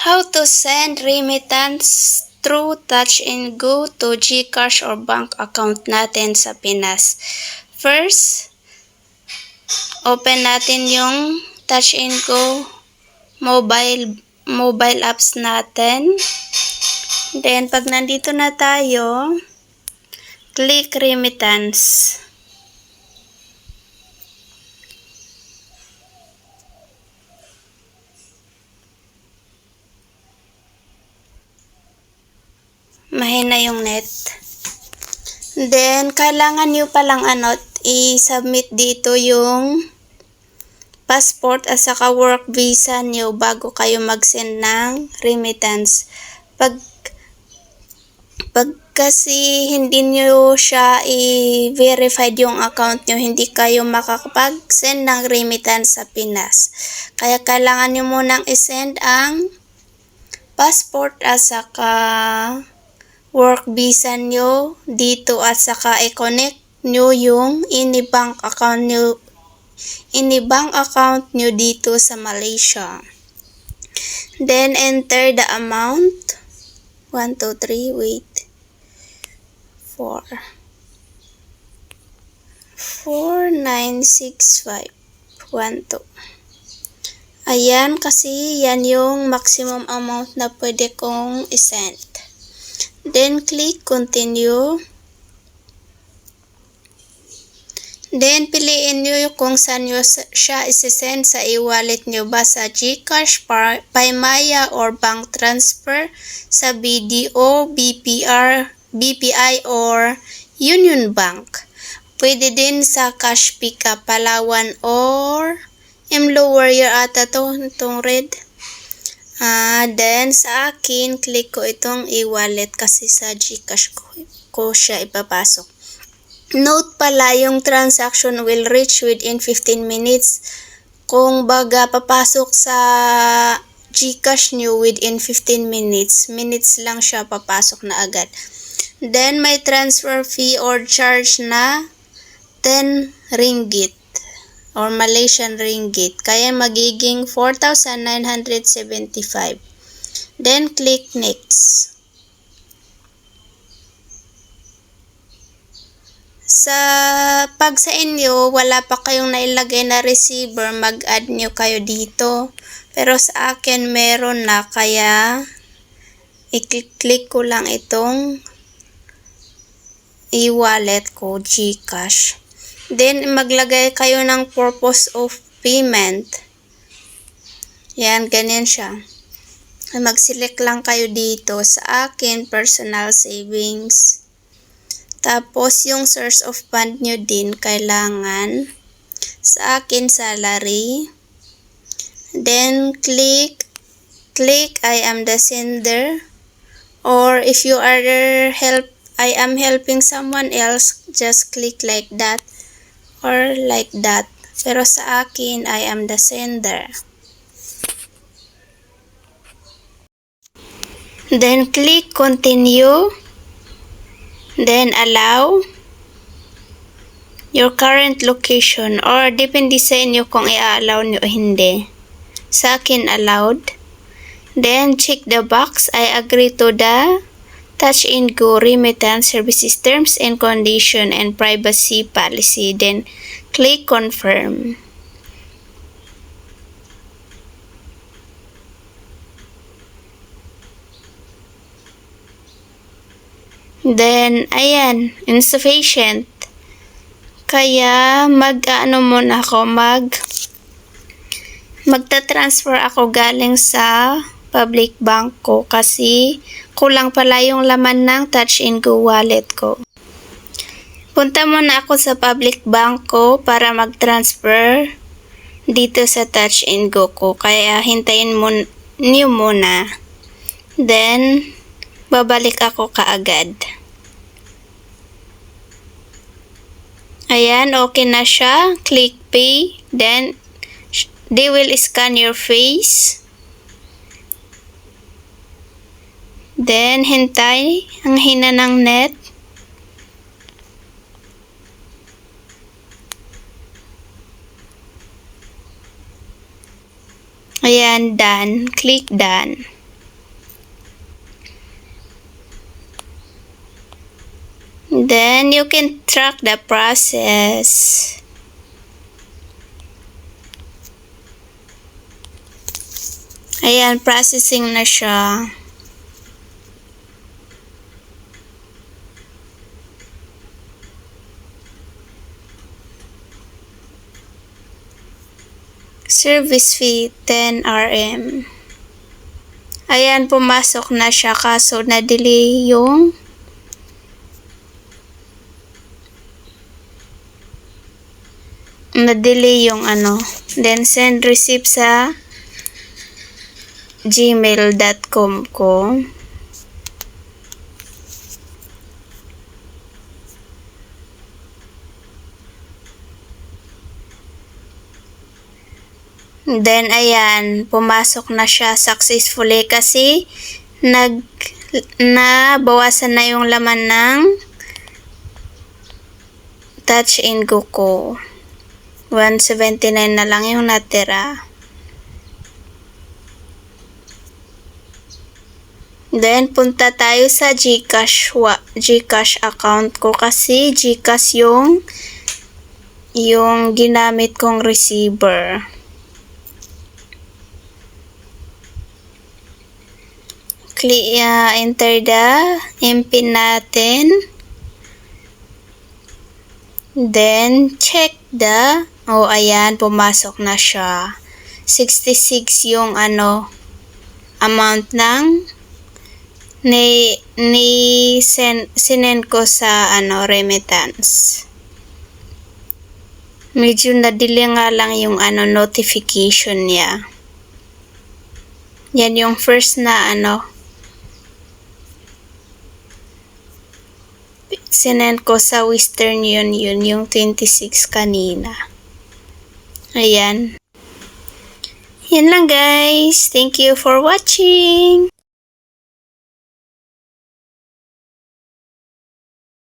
How to send remittance through Touch and Go to GCash or bank account natin sa Pinas. First, open natin yung Touch and Go mobile mobile apps natin. Then, pag nandito na tayo, click remittance. Mahina yung net. Then, kailangan nyo palang ano, i-submit dito yung passport at saka work visa nyo bago kayo mag-send ng remittance. Pag, pag kasi hindi nyo siya i-verified yung account nyo, hindi kayo makakapag-send ng remittance sa Pinas. Kaya kailangan nyo munang i-send ang passport at saka work visa nyo dito at saka i-connect nyo yung ini-bank account nyo ini-bank account nyo dito sa Malaysia. Then, enter the amount. 1, 2, 3, wait. 4. 4, 9, 6, 5. 1, 2. Ayan, kasi yan yung maximum amount na pwede kong isend. Then, click continue. Then, piliin nyo kung saan nyo siya isesend sa e-wallet nyo ba sa GCash, Paymaya, or bank transfer sa BDO, BPR, BPI, or Union Bank. Pwede din sa cash pickup, Palawan, or MLO Warrior ata to, itong red. Ah, then sa akin, click ko itong e-wallet kasi sa GCash ko, ko siya ipapasok. Note pala, yung transaction will reach within 15 minutes. Kung baga papasok sa GCash nyo within 15 minutes, minutes lang siya papasok na agad. Then may transfer fee or charge na 10 ringgit or Malaysian ringgit. Kaya magiging 4,975. Then, click next. Sa pag sa inyo, wala pa kayong nailagay na receiver, mag-add nyo kayo dito. Pero sa akin, meron na. Kaya, i-click ko lang itong e-wallet ko, GCash. Then, maglagay kayo ng purpose of payment. Yan, ganyan siya. Mag-select lang kayo dito. Sa akin, personal savings. Tapos, yung source of fund nyo din, kailangan. Sa akin, salary. Then, click, click, I am the sender. Or, if you are help, I am helping someone else, just click like that or like that. Pero sa akin, I am the sender. Then click continue. Then allow your current location or depende sa inyo kung i-allow nyo hindi. Sa akin, allowed. Then check the box. I agree to the Touch and Go Remittance Services Terms and Condition and Privacy Policy. Then, click Confirm. Then, ayan, insufficient. Kaya, mag-ano muna ako, mag magta-transfer ako galing sa public bank ko kasi kulang pala yung laman ng touch and go wallet ko. Punta muna ako sa public bank ko para mag-transfer dito sa touch and go ko. Kaya hintayin mo niyo muna. Then, babalik ako kaagad. Ayan, okay na siya. Click pay. Then, they will scan your face. Then, hintay ang hina ng net. Ayan, done. Click done. Then, you can track the process. Ayan, processing na siya. Service fee 10 RM. Ayan, pumasok na siya kaso na-delay yung na-delay yung ano. Then, send receipt sa gmail.com ko. Then, ayan, pumasok na siya successfully kasi nag nabawasan na yung laman ng touch and go ko. 179 na lang yung natira. Then, punta tayo sa Gcash, Gcash account ko kasi Gcash yung yung ginamit kong receiver. Click, uh, enter the MPIN natin. Then, check the, oh, ayan, pumasok na siya. 66 yung, ano, amount ng, ni, ni, sen, sinend ko sa, ano, remittance. Medyo nadili nga lang yung, ano, notification niya. Yan yung first na, ano, sinend ko sa Western Union yung 26 kanina. Ayan. Yan lang guys. Thank you for watching.